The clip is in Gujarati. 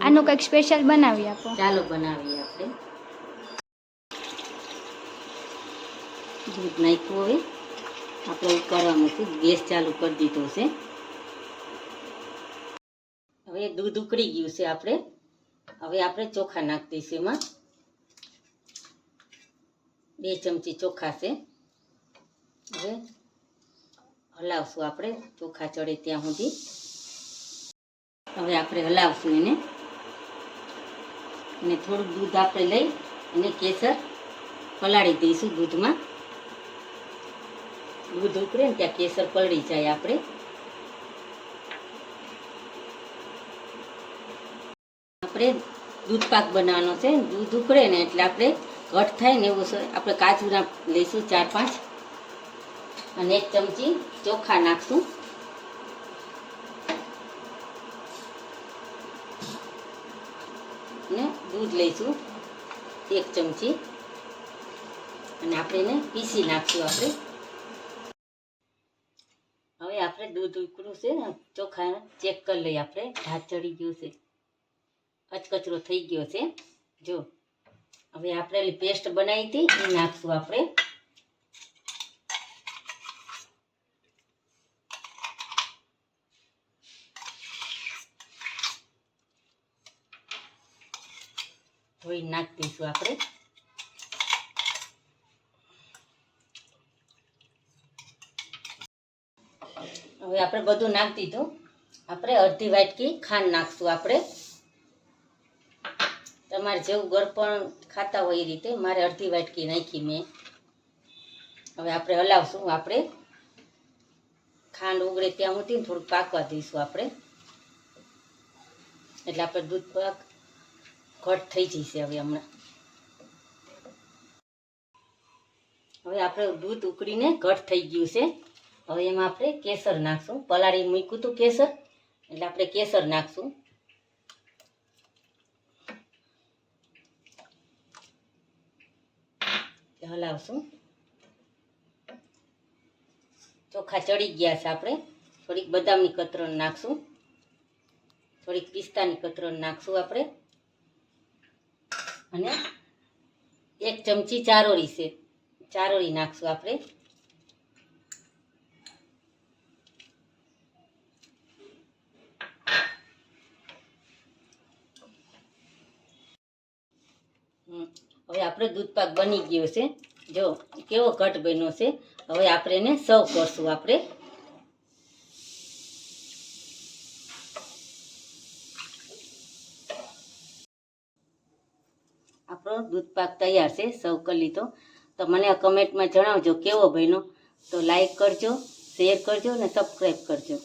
આનું કંઈક સ્પેશિયલ બનાવી આપો. ચાલો બનાવીએ આપણે. દૂધ નાખ્યું હવે. આપણે ઉકાળવાનું છે ગેસ ચાલુ કરી દીધો છે. હવે દૂધ ઉકળી ગયું છે આપણે. હવે આપણે ચોખા નાખી દઈશું એમાં. બે ચમચી ચોખા છે. હવે હલાવશું આપણે. ચોખા ચડે ત્યાં સુધી. હવે આપણે હલાવશું એને. અને થોડુંક દૂધ આપણે લઈ અને કેસર પલાળી દઈશું દૂધમાં. દૂધ ઉકળે ને ત્યાં કેસર પલળી જાય આપણે. આપણે દૂધ પાક બનાવવાનો છે. દૂધ ઉકળે ને એટલે આપણે ઘટ થાય ને એવું આપણે કાજુના લઈશું ચાર પાંચ. અને એક ચમચી ચોખા નાખશું. ને દૂધ લઈશું, એક ચમચી. અને આપણે એને પીસી નાખશું આપણે. હવે આપણે દૂધ ઉકળું છે ને ચોખા ચેક કરી લઈએ આપણે. ઢાંચ ચડી ગયું છે, અચકચરો થઈ ગયો છે. જો, હવે આપણે પેસ્ટ બનાવી હતી, એ નાખશું આપણે. ધોઈ નાખી દઈશું આપણે. હવે આપણે બધું નાખી દીધું. આપણે અડધી વાટકી ખાંડ નાખશું આપણે. તમારે જેવું ગળપણ ખાતા હોય એ રીતે મારે અડધી વાટકી નાખી મેં. હવે આપણે હલાવશું, આપણે ખાંડ ઉગડે ત્યાં સુધી થોડુંક પાકવા દઈશું આપણે. એટલે આપણે દૂધ પાક ઘટ થઈ જશે હવે હમણાં. હવે આપણે દૂધ ઉકળીને ઘટ થઈ ગયું છે. હવે એમાં આપણે કેસર નાખશું. પલાળી મૂક્યું હતું કેસર. એટલે આપણે કેસર નાખશું. હલાવશું. ચોખા ચડી ગયા છે આપણે. થોડીક બદામની કતરણ નાખશું. થોડીક પિસ્તાની કતરણ નાખશું આપણે. અને એક ચમચી ચારોળી છે. ચારોળી નાખશું આપણે. હવે આપણે દૂધપાક બની ગયો છે. જો કેવો ઘટ બન્યો છે, હવે આપણે એને સર્વ કરશું આપણે. આપણો દૂધપાક તૈયાર છે, સર્વ કરી તો મને કમેન્ટમાં જણાવજો કેવો બન્યો. તો લાઈક કરજો શેર કરજો અને સબસ્ક્રાઈબ કરજો.